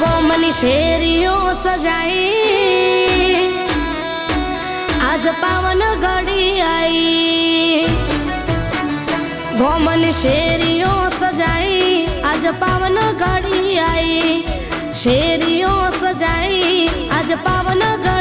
ગોમની શેરીઓ સજાઈ આજ પાવન ઘડી આઈ ગોમની શેરીઓ સજાઈ આજ પાવન ઘડી આઈ શેરીઓ સજાઈ આજ પાવન ઘડી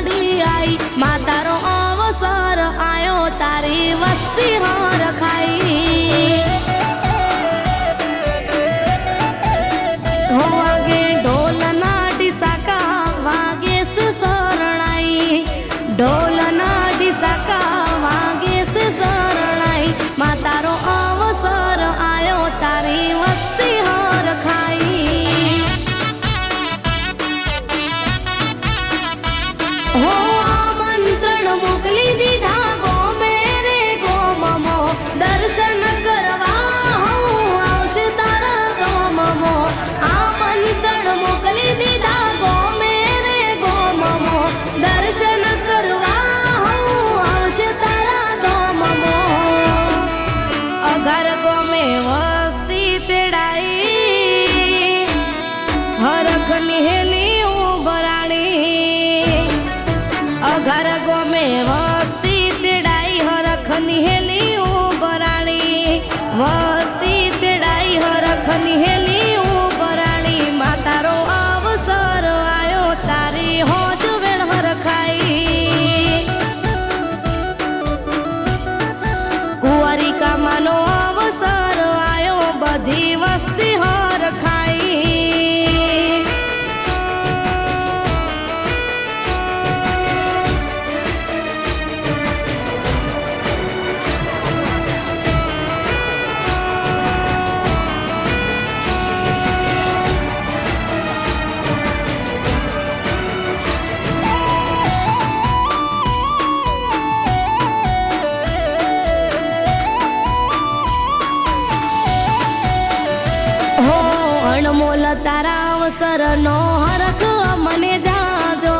બોલ તારા અવસર નો હરખ મને જાજો.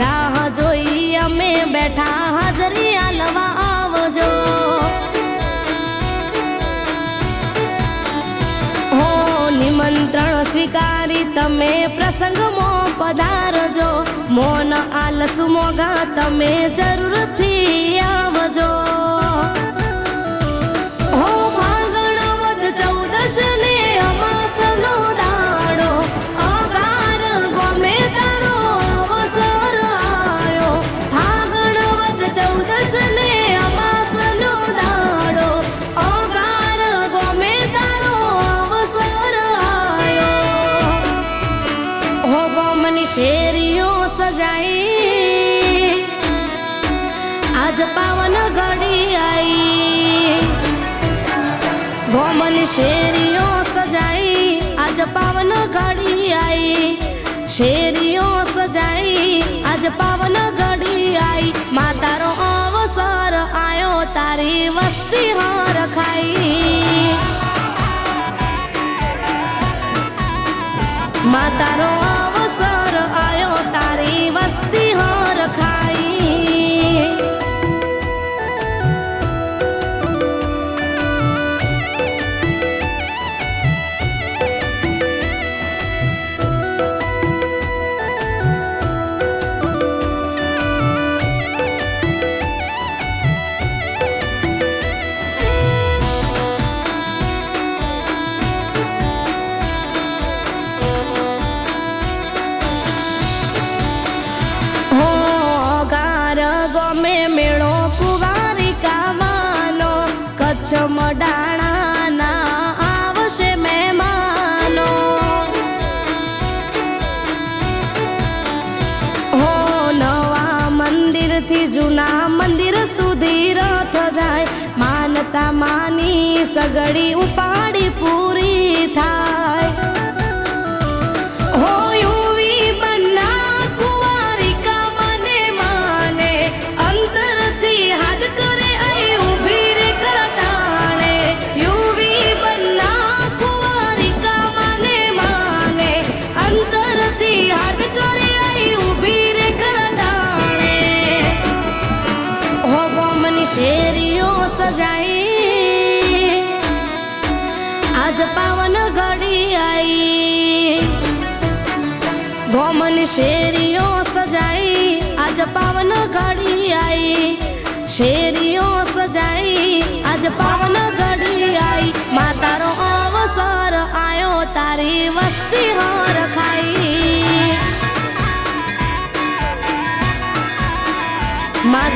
રાહ જોઈ અમે બેઠા હાજરી આલવા આવજો. હો નિમંત્રણ સ્વીકારી તમે પ્રસંગમાં પધારજો. મોન આલસુ મોગા તમે જરૂરથી આવજો. શેરીઓ સજાઈ આજ પાવન ઘડી આવી શેરીઓ સજાઈ આજ પાવન ઘડી અડાણાના આવશે મહેમાનો. હો મંદિરથી જૂના મંદિર સુધી જાય. માનતા માની સગડી ઉપાડી પૂરી થાય. હો શેરીઓ સજાઈ, આજ પાવન ઘડી આઈ. શેરીઓ સજાઈ, આજ પાવન ઘડી આઈ. મા તારો અવસર આયો, તારી વસ્તી હોર ખાઈ. મા